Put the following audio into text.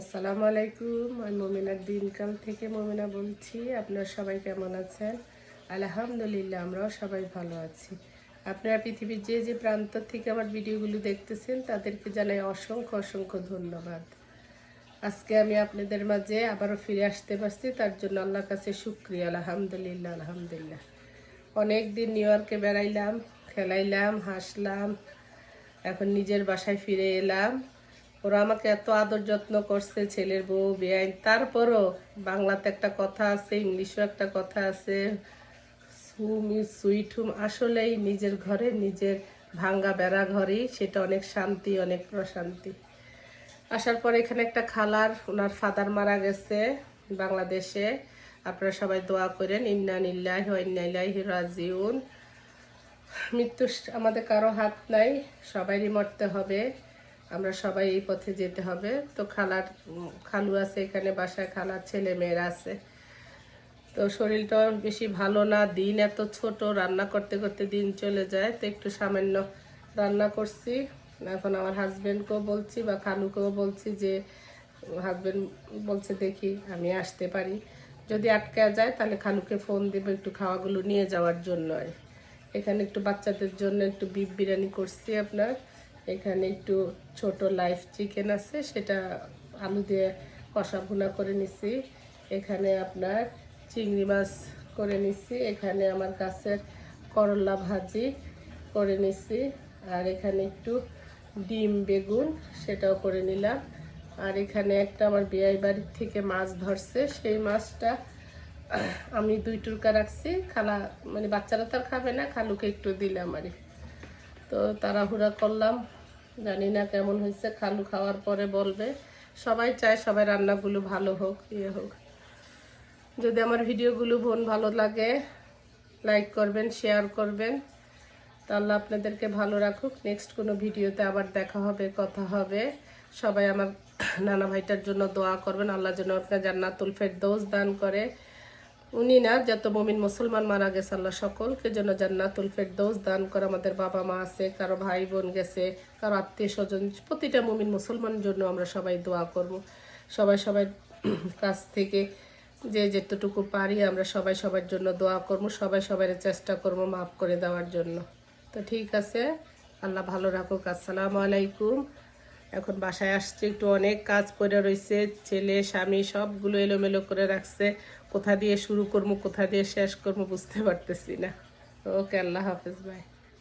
আসসালামু আলাইকুম, আমি মমিনার দিনকাল থেকে মমিনা বলছি। আপনারা সবাই কেমন আছেন? আলহামদুলিল্লাহ, আমরাও সবাই ভালো আছি। আপনারা পৃথিবীর যে যে প্রান্ত থেকে আমার ভিডিওগুলো দেখতেছেন, তাদেরকে জানাই অসংখ্য অসংখ্য ধন্যবাদ। আজকে আমি আপনাদের মাঝে আবারও ফিরে আসতে পারছি, তার জন্য আল্লাহর কাছে শুক্রিয়া। আলহামদুলিল্লাহ আলহামদুলিল্লাহ। অনেক দিন নিউ ইয়র্কে বেড়াইলাম, খেলাইলাম, হাসলাম, এখন নিজের বাসায় ফিরে এলাম। ওরা আমাকে এত আদর যত্ন করছে, ছেলের বউ, বেআইন। তারপরও বাংলাতে একটা কথা আছে, ইংলিশও একটা কথা আছে সুইট হুম। আসলেই নিজের ঘরে, নিজের ভাঙ্গা বেড়া ঘরেই সেটা অনেক শান্তি, অনেক প্রশান্তি। আসার পর এখানে একটা খালার ওনার ফাদার মারা গেছে বাংলাদেশে। আপনারা সবাই দোয়া করেন, ইন্না নিল্লাহ ইন্নাইলাহি রাজিউন। মৃত্যু আমাদের কারও হাত নাই, সবাইরই মরতে হবে। আমরা সবাই এই পথে যেতে হবে। তো খালার খালু আছে এখানে, বাসায় খালার ছেলে মেয়েরা আছে। তো শরীরটা বেশি ভালো না, দিন এত ছোট, রান্না করতে করতে দিন চলে যায়। তো একটু সামান্য রান্না করছি। এখন আমার হাজবেন্ডকেও বলছি বা খালুকেও বলছি যে হাজবেন্ড বলছে দেখি আমি আসতে পারি। যদি আটকে যায় তাহলে খালুকে ফোন দেবো একটু খাওয়াগুলো নিয়ে যাওয়ার জন্য এখানে একটু বাচ্চাদের জন্য একটু বিফ বিরিয়ানি করছি আপনার। এখানে একটু ছোট লাইফ চিকেন আছে, সেটা আলু দিয়ে কষা ভুনা করে নিছি। এখানে আপনার চিংড়ি মাছ করে নিছি, এখানে আমার গাছের করলা ভাজি করে নিছি, আর এখানে একটু ডিম বেগুন সেটাও করে নিলাম। আর এখানে একটা আমার বিয়াই বাড়ির থেকে মাছ ধরছে, সেই মাছটা আমি দুই টুকরা রাখছি, খালা মানে বাচ্চারা তো খাবে না, খালুকে একটু দিলাম আর তো তাড়াহুড়া করলাম। জানি না কেমন হয়েছে, খালু খাওয়ার পরে বলবে। সবাই চায় সবাই রান্নাগুলো ভালো হোক ইয়ে হোক। যদি আমার ভিডিওগুলো বোন ভালো লাগে, লাইক করবেন, শেয়ার করবেন, তাহলে আপনাদেরকে ভালো রাখুক। নেক্সট কোনো ভিডিওতে আবার দেখা হবে, কথা হবে। সবাই আমার নানা ভাইটার জন্য দোয়া করবেন। আল্লাহ যেন আপনার জান্নাতুল ফেরদৌস দান করে। উনি না, যত মমিন মুসলমান মারা গেছে আল্লাহ সকলকে যেন জান্নাতুল ফেরদৌস দান করে আমাদের বাবা মা আছে, কারও ভাই বোন গেছে, কারও আত্মীয় স্বজন, প্রতিটা মমিন মুসলমানের জন্য আমরা সবাই দোয়া করব। সবাই সবাই কাছ থেকে যে যেতটুকু পারি আমরা সবাই সবার জন্য দোয়া করব, সবাই সবার চেষ্টা করব মাফ করে দেওয়ার জন্য। তো ঠিক আছে, আল্লাহ ভালো রাখুক, আসসালামু আলাইকুম। এখন বাসায় আসছে, একটু অনেক কাজ করে রয়েছে ছেলে, স্বামী সবগুলো এলোমেলো করে রাখছে। কোথা দিয়ে শুরু করব, কোথা দিয়ে শেষ করব বুঝতে পারতেছি না। ওকে, আল্লাহ হাফেজ ভাই